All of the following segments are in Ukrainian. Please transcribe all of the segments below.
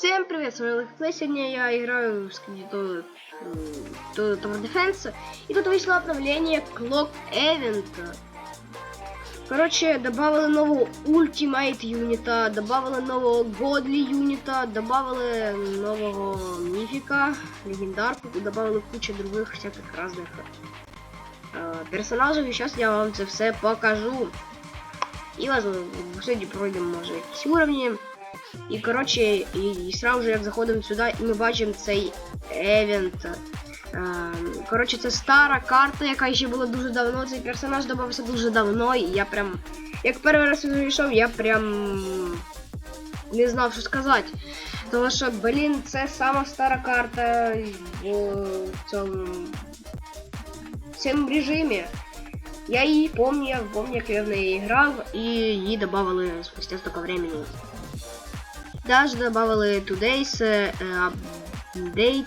Всем привет, с вами Лэхплей. Сегодня я играю в Скандиту Tower Defense. И тут вышло обновление Clock Event. Короче, добавили нового Ultimate юнита, добавили нового Godly юнита, добавили нового Мифика, легендарку, и добавили кучу других всяких разных э, персонажей. И сейчас я вам це все покажу. И возможно, сьогодні пройдемо може якісь уровні. І коротше, і, і сразу же як заходимо сюди, і ми бачимо цей евент. Ем, коротше, це стара карта, яка ще була дуже давно. Цей персонаж додався дуже давно, і я прям. Як перший раз вийшов, я прям не знав, що сказати. Тому що, блін, це сама стара карта в цьому, в цьому режимі. Я її пам'ятаю, пам'ятаю, як я в неї грав, і її додавали спустя столько времени. Даже добавили Today's е, апдейт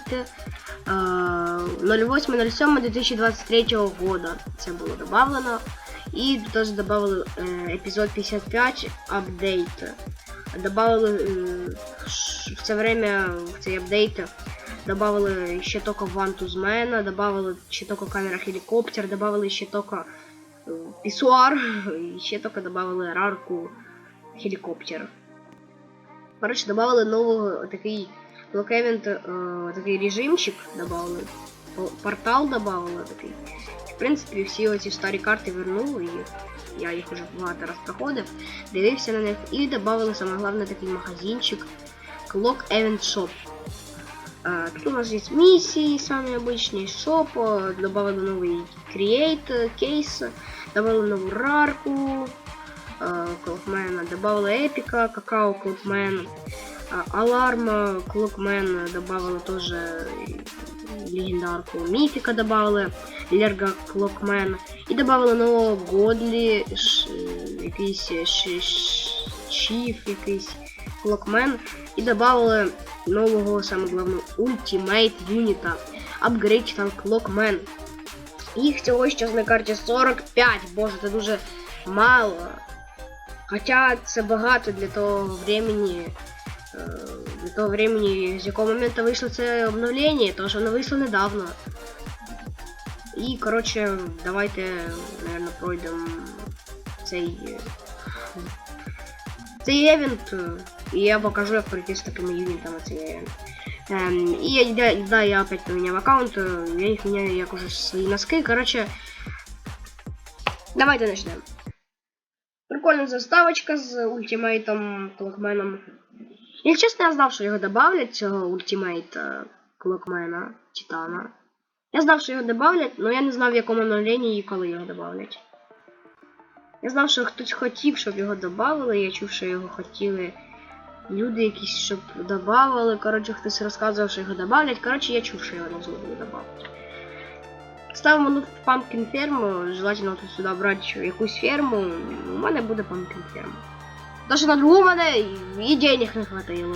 08.07.2023 года. Це було добавлено. І теж добавили е, епізод 55 апдейт. Добавили е, в це время, в цей апдейт, добавили ще тільки Вантуз Мена, добавили ще тільки камера хелікоптер, добавили ще тільки е, пісуар, і ще тільки добавили рарку хелікоптер. Короче, добавили нового такий блокевент, э, такий режимчик добавили. По- Портал добавили такий. В принципі, всі оці старі карти вернули їх. Я їх уже багато раз проходив, дивився на них і добавили саме головне такий магазинчик Clock Event Shop. А, тут у нас є миссии, самые обычные, шоп, э, добавили новый Create э, кейс, добавили нову рарку, э, Клокмена, добавила Эпика, Какао Клокмен, а, Аларма Клокмен добавила тоже легендарку, Мифика добавили, Лерга Клокмен, і добавила нового Годлі, ш, якийсь Клокмен, і добавили нового, саме головне, Ультимейт Юніта, апгрейд там Клокмен. Їх всього зараз на карті 45, боже, це дуже мало. Хоча це багато для того времени, е, для того времени, з якого моменту вийшло це обновлення, тому що воно вийшло недавно. І, коротше, давайте, наверное, пройдемо цей. Цей евент, і я покажу, як пройти з такими юнітами цей евент. Ем, і я, да, да, я опять поменял аккаунт, я їх міняю як уже свої носки, короче. Давайте начнем. Прикольна заставочка з ультимейтом Клокменом. Якщо чесно, я знав, що його добавлять, цього ультимейта Клокмена, Титана. Я знав, що його добавлять, але я не знав, в якому обновленні і коли його добавлять. Я знав, що хтось хотів, щоб його додавали, я чув, що його хотіли люди якісь, щоб додавали. Коротше, хтось розказував, що його добавлять. Коротше, я чув, що його не зможуть додавати. Ставимо ну, пампкін ферму, желательно тут сюди брати якусь ферму. У мене буде пампкін ферма. Даже на другу мене і денег не хватило.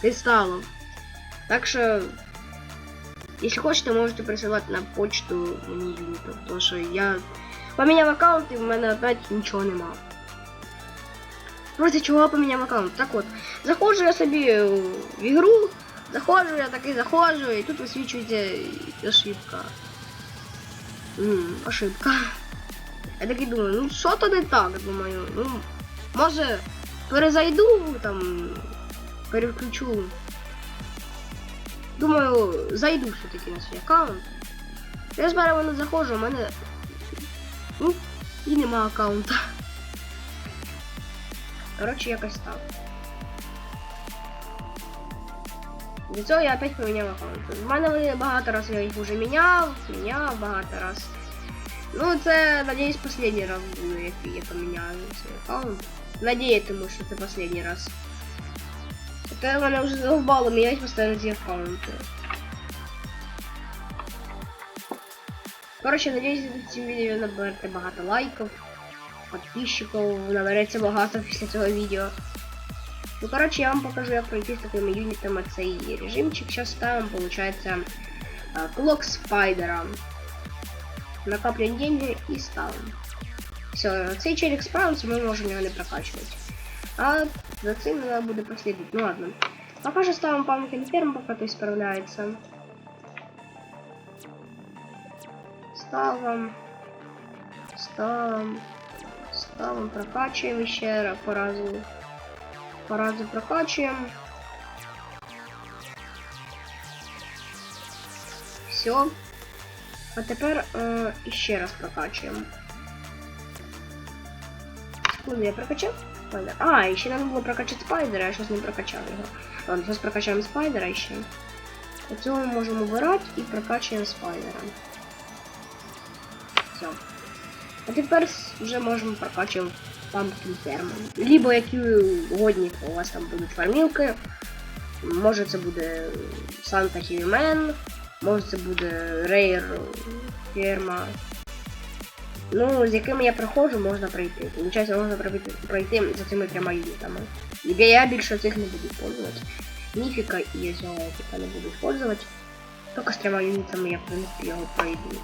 Кристаллов. Так що, якщо хочете, можете присилати на почту мені юнітів. Тому що я поміняв аккаунт і в мене опять нічого нема. Проти чого я поміняв аккаунт? Так от, заходжу я собі в ігру, заходжу, я такий заходжу, і тут висвічується ошибка. Ммм, ошибка. Я такий думаю, ну що то не так, думаю, ну, може, перезайду, там, переключу. Думаю, зайду все-таки на свій аккаунт. Я з мене заходжу, у мене. Ну, і нема аккаунта. Коротше, якось так. Для цього я опять поміняв аккаунт. В мене багато раз я їх вже міняв, міняв багато раз. Ну, це, надіюсь, последній раз буде, який я поміняю цей аккаунт. Надіятиму, що це последній раз. Це мене вже задовбало міняти постійно ці аккаунти. Коротше, надіюсь, під цим відео наберете багато лайків, підписчиків, набереться багато після цього відео. Ну, короче, я вам покажу, як пройти з такими юнітами цей режимчик. Сейчас ставим, получается, клок спайдера. Накапливаем деньги и ставим. Все, цей челик справился, мы можем его не прокачивать. А за цим надо буде послідити. Ну ладно. Пока же ставим памятник ферм, пока то справляется. Ставим. Ставим. Ставим, прокачиваем еще раз по разу. По разу прокачиваем. Все. А тепер е, іще раз прокачуємо. Секунду, я прокачав? Спайдер. А, і ще нам було прокачати спайдера, я щось не прокачав його. Ладно, зараз прокачаємо спайдера ще. Оцього ми можемо обирати і прокачуємо спайдера. Все. А тепер вже можемо прокачувати пампкін ферму. Либо які угодні у вас там будуть фармілки. Може це буде Санта Хівімен, може це буде Рейр ферма. Ну, з якими я проходжу, можна пройти. Получається, можна пройти, пройти за цими трьома юнітами. Я, я більше цих не буду пользоваться. Міфіка і зоотика не буду пользоваться. Тільки з трьома юнітами я, в принципі, його пройду.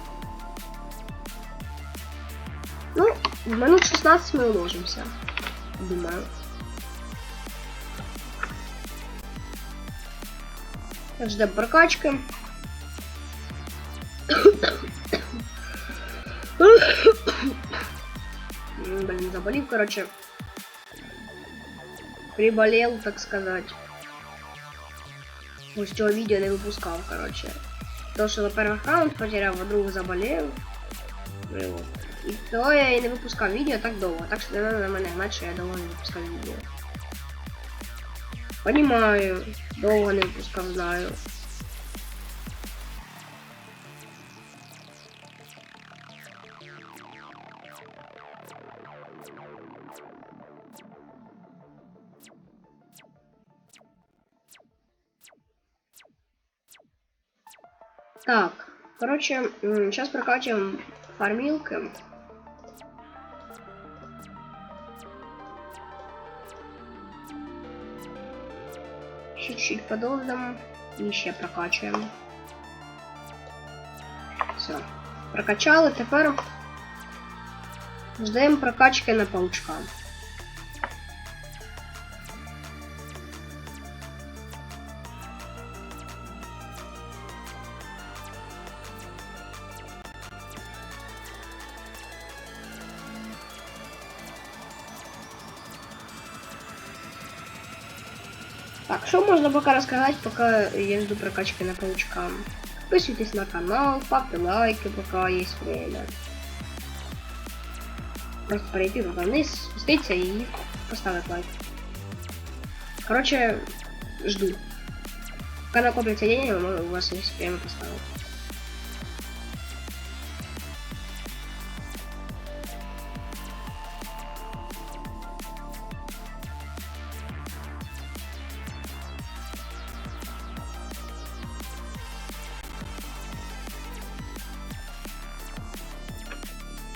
Ну, в минут 16 мы уложимся. Думаю. Ждем прокачки. М, Блин, заболел, короче. Приболел, так сказать. Ось цього відео не випускав, короче. То, що, во-первых, аккаунт потеряв, во-друге, заболел. Ну, і от. І то я і не випускав відео так довго, так що не треба на мене гнати, що я довго не випускав відео. Понімаю, довго не випускав, знаю. Так, короче, сейчас прокачиваем фармилки. Чуть-чуть подолдом и еще прокачиваем. Все. Прокачали, тепер ждемо прокачки на паучка. Так, что можно пока рассказать, пока я жду прокачки на паучка? Подписывайтесь на канал, ставьте лайки, пока есть время. Просто пройти в вниз, спуститься и поставить лайк. Короче, жду. Когда накопится денег, у вас есть время поставить.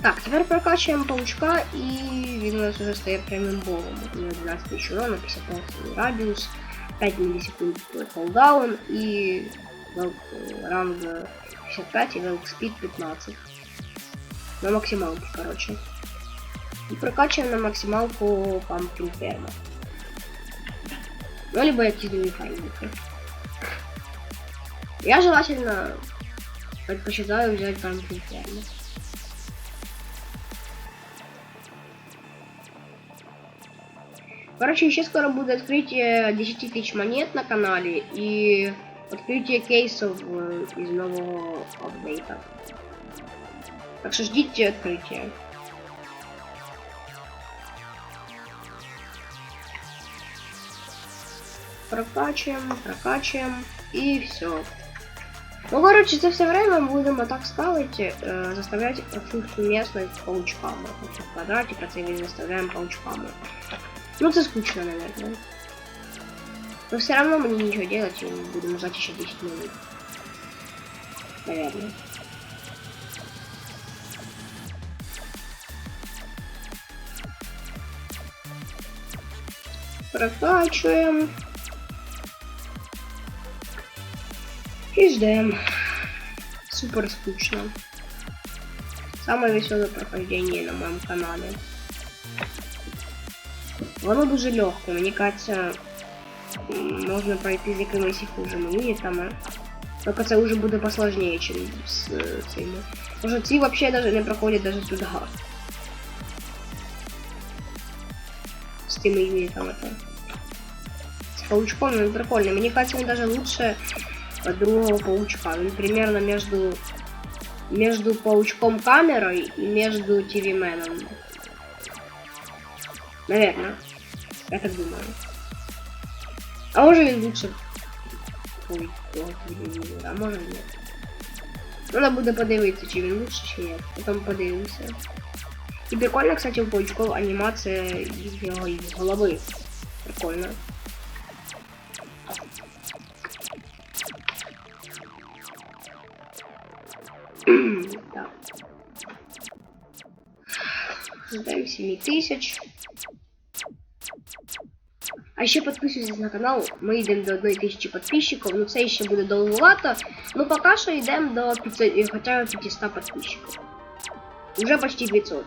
Так, тепер прокачуємо паучка і він у нас вже стає прямим богом. У нього 12 тисяч урона, 55 радіус, 5 мілісекунд холдаун і велк, ранг 55 і велк спід 15. На максималке, короче. І прокачуємо на максималку пампкін ферма. Ну, либо якісь другі файлики. Я желательно предпочитаю взять пампкін ферму. Короче, еще скоро будет открытие 10 тысяч монет на канале и открытие кейсов э, из нового апдейта. Так что ждите открытия. Прокачиваем, прокачиваем и все. Ну, короче, за все время мы будем вот так ставить, э, заставлять функцию местность паучками. Вот в квадрате процент заставляем паучками. Ну, это скучно, наверное. Но все равно мы ничего делать и будем ждать еще 10 минут. Наверное. Прокачиваем. И ждем. Супер скучно. Самое веселое прохождение на моем канале. Воно дуже легке, мені кажется, м, можна пройти з якимись і хужими юнітами. Тільки це вже буде посложніше, ніж з е, цими. Може ці взагалі даже не проходять даже туди. З тими юнітами там. С паучком он прикольный. Мне кажется, он даже лучше от другого паучка. Он примерно между между паучком камерой и между тв Наверное. Я так думаю. А может и лучше. Ой, а може ні. Треба буде подивитися, чи він лучше, чи ні. Потім подивимося. І прикольно, кстати, у паучков анімація його голови. Прикольно. Так. Ждаем 7 тысяч. А ще підписуйтесь на канал, ми йдемо до 1000 підписчиків, ну це ще буде довгувато. Ну поки що йдемо до 500, хоча б 500 підписчиків. Уже почти 500.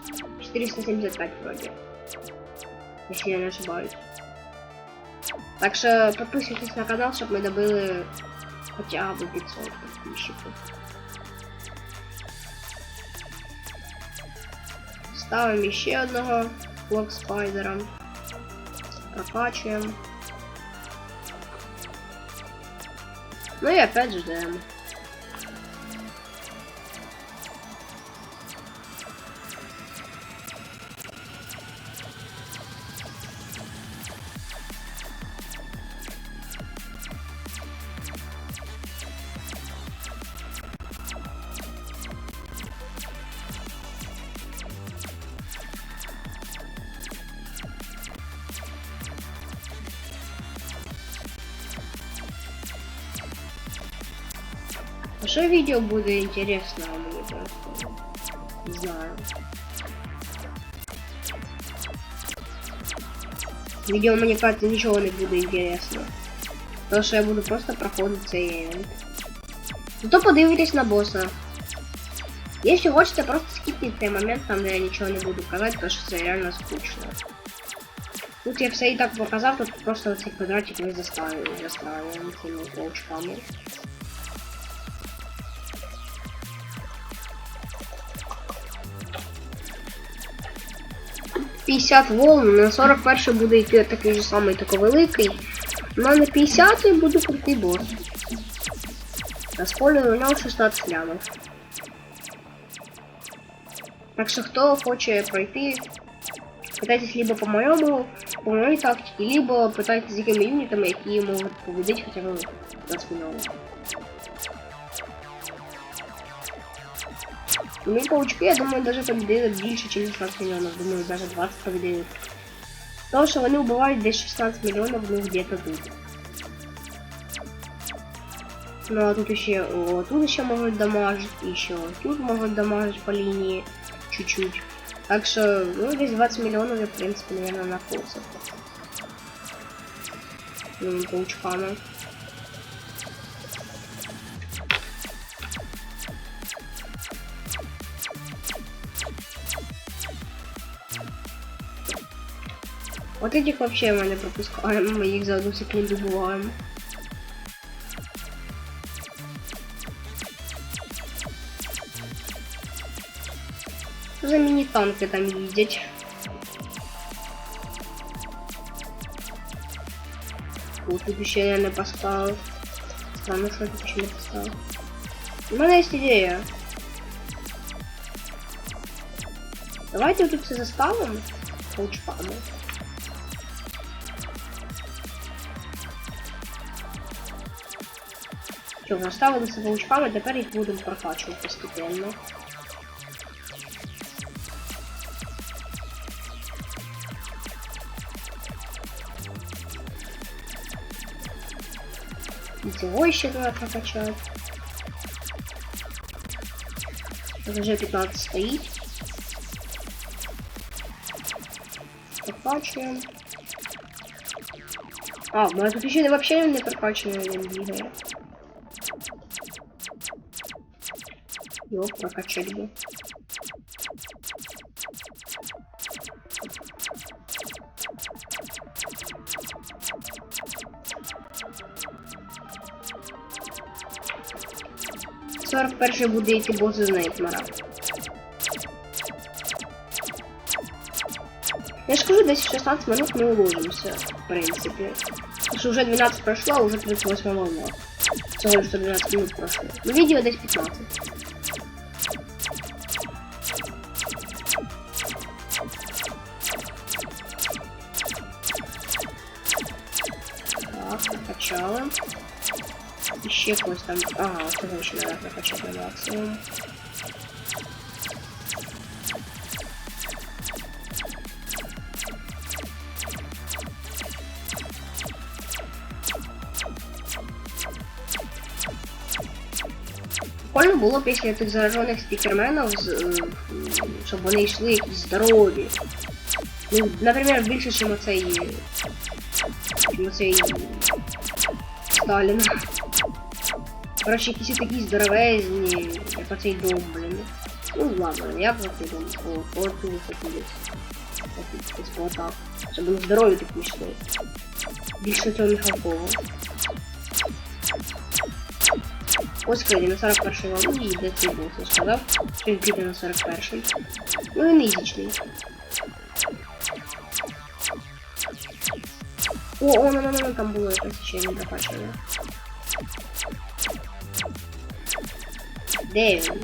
475 вроде. Если я не ошибаюсь. Так что подписывайтесь на канал, чтобы мы добыли хотя бы 500 подписчиков. Ставим еще одного блок спайдера. Прокачиваем. Ну и опять ждем. А что видео будет интересно мне просто? Не знаю. Видео, мне кажется, ничего не будет интересно. Потому що я буду просто проходити цей івент. Зато подивитесь на босса. Если хочете, просто скипніть цей момент, там де я нічого не буду казати, тому що це реально скучно. Тут я все і так показав, тут просто оцей квадратик ми заставили, заставили цими паучками. 50 волн, на 41 буде йти такий же самий такий великий. Ну а на 50 буде крутий босс. На спойлер у нього 16 лямов. Так що хто хоче пройти, питайтесь либо по моєму, по моїй тактиці, либо питайтесь з якими юнітами, які можуть победити хоча б 15 мільйонів. Ну, паучки, я думаю, даже победили більше, ніж 16 мільйонів. Думаю, даже 20 победили. Тому що вони вбивають десь 16 мільйонів, ну где-то тут. Ну а тут еще, о, тут еще могут дамажить, еще тут могут дамажить по линии чуть-чуть. Так что, ну, здесь 20 миллионов, я, в принципе, наверное, на курсах. Ну, паучками. Вот этих вообще мы не пропускаем, мы их за одну секунду бываем. За мини-танки там їздять. О, тут ще я не поставив. Странно, що тут ще не поставив. У мене є ідея. Давайте тут все заставимо паучками. Що, наставилися паучками, тепер їх будемо прокачувати постепенно. И цього еще надо прокачать. Тут уже 15 стоит. Прокачиваем. А, ну а тут еще вообще не прокачиваем и остро, как всегда. Сорок перший буде йти бози з Я ж кажу, десь 16 минут ми уложимся, в принципе. Потому что уже 12 прошло, а уже плюс минут. волна. Всего лишь 12 минут прошло. Ну, видео десь 15. Ще когось там. Ага, цього ще треба накачати на максимум. Прикольно було після тих заражених спікерменів, з, м, щоб вони йшли якісь здорові. Ну, наприклад, більше, ніж оцей. оцей. Сталін. Коротше, якісь такі здоровезні, як оцей дом, блін. Ну ладно, як оцей дом? О, от тут такі Ось експлуатав. Щоб вони здорові такі йшли. Більше цього Михалкова. Ось Фредді на 41 волну і де цей був, я сказав. Що він піде на 41. Ну він ізічний. О, о, ну, ну, ну, там було якесь ще не прокачане. Де він?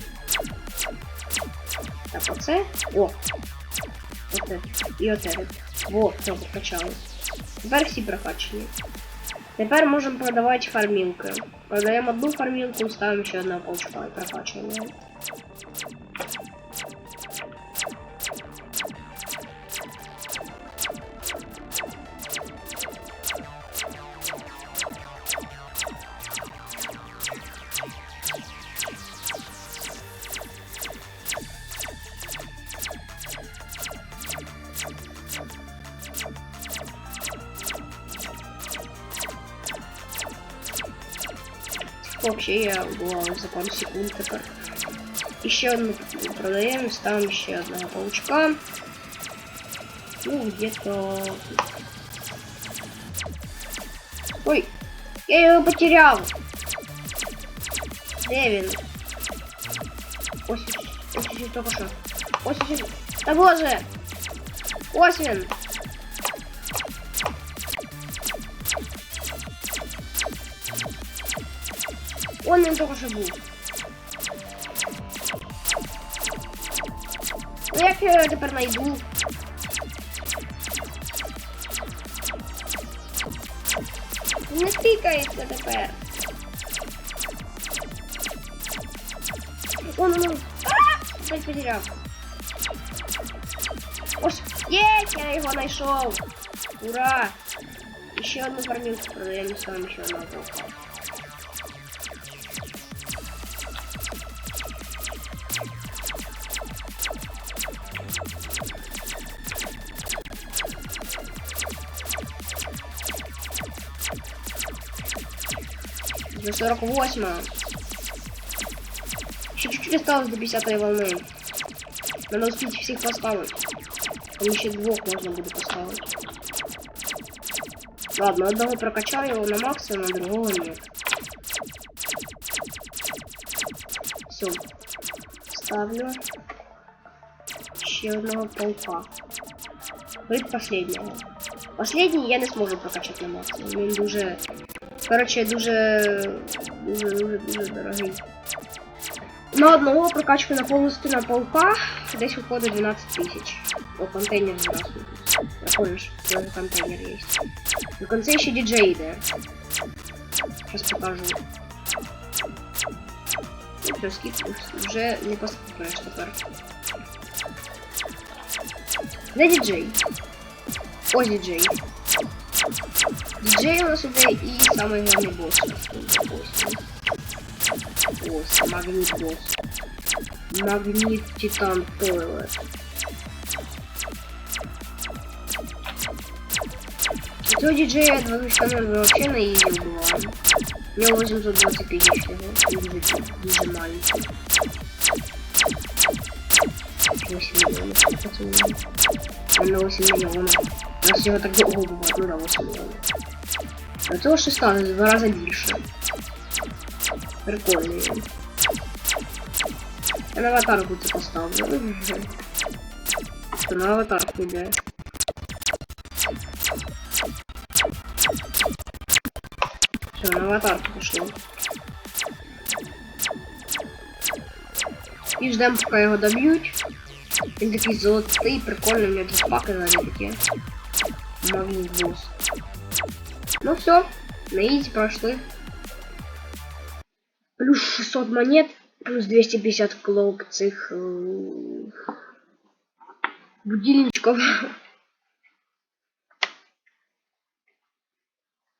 Так, оце. О! Оце. І оце. Во, все, прокачали. Тепер всі прокачані. Тепер можемо продавати фармілки. Продаємо одну фармілку, ставимо ще одного паучка і прокачуємо. Вообще я була за пару секунд тепер. І ще одну продаємо, ставимо ще одного паучка. Ну, где-то... Ой, я его потерял. Де він? Ось, ось, ось, только що. Ось, ось, ось. Та боже! Ось Он только що був. Ну я його тепер найду? Не стикається тепер. Он, он, он. А! Опять потеряв. Ось, єсть, я його знайшов. Ура! І ще одну фармінку продаємо, ставимо ще одного До 48 Еще чуть-чуть осталось до 50 волны. Надо успеть всех поставить. Там еще двух можно будет поставить. Ладно, одного прокачаю его на максимум, а другого нет. Все. Ставлю. Еще одного паука. Вид последнего. Последний я не зможу прокачати на максимум. Він дуже. Коротше, дуже. дуже дуже дуже дорогий. На одного прокачку на повністю на паука десь виходить 12 тисяч. О, контейнер. Прикольно, що тоже контейнер є. На конце ще діджей йде. Зараз покажу. Все, скіп вже не поступаєш тепер. Де діджей? Ось діджей. Діджей у нас іде і самий головний босс. Ось, магніт босс. Магніт Титан Тойлет. Цього діджея 20 вообще на ізі убиваем. У него 820 тысяч всего. Дуже маленький. 8 миллионов. Он на 8 миллионов. У нас всего так довго буває, ну да, 8 миллионов. А цього 16, в два рази більше. Прикольний він. Я на аватарку це поставлю. Що на аватарку йде. Все, на аватарку пішло. І ждемо, поки його доб'ють. Він такий золотий, прикольний, у нього джетпаки ззаді такі. Магніт босс. Ну все, на изи прошли. Плюс 600 монет, плюс 250 клок цих е, будильничков.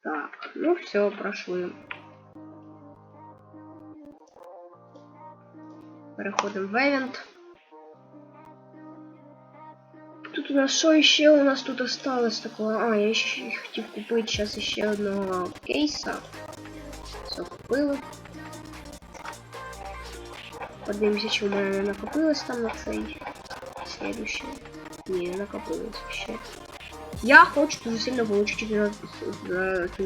Так, ну все, прошли. Переходимо в евент. Тут у нас що ще у нас тут осталось такого? А, я ще хотів купити зараз ще одного кейса. Все купили. Подивимося, чи у мене не накопилось там на цей следующий. Не накопилось ще. Я хочу дуже сильно получить цю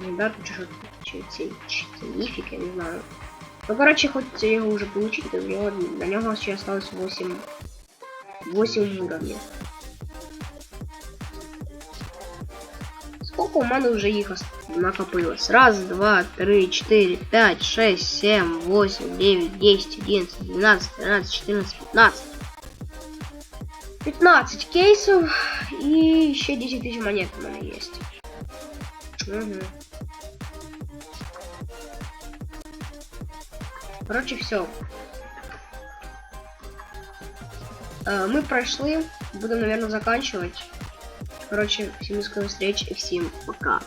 легендарку чи що чи цей чи я не знаю. Ну, короче, хоч його вже получить, то в нього, на нього ще осталось 8 8 уровней. Сколько у вже їх ос- накопилось? Раз, два, три, четыре, пять, шесть, семь, восемь, девять, десять, одиннадцать, двенадцать, тринадцать, четырнадцать, пятнадцать. 15 кейсов и еще 10 тысяч монет у меня есть. Угу. Короче, все. Мы прошли. Будем, наверное, заканчивать. Короче, всем до скорой встреч и всем пока.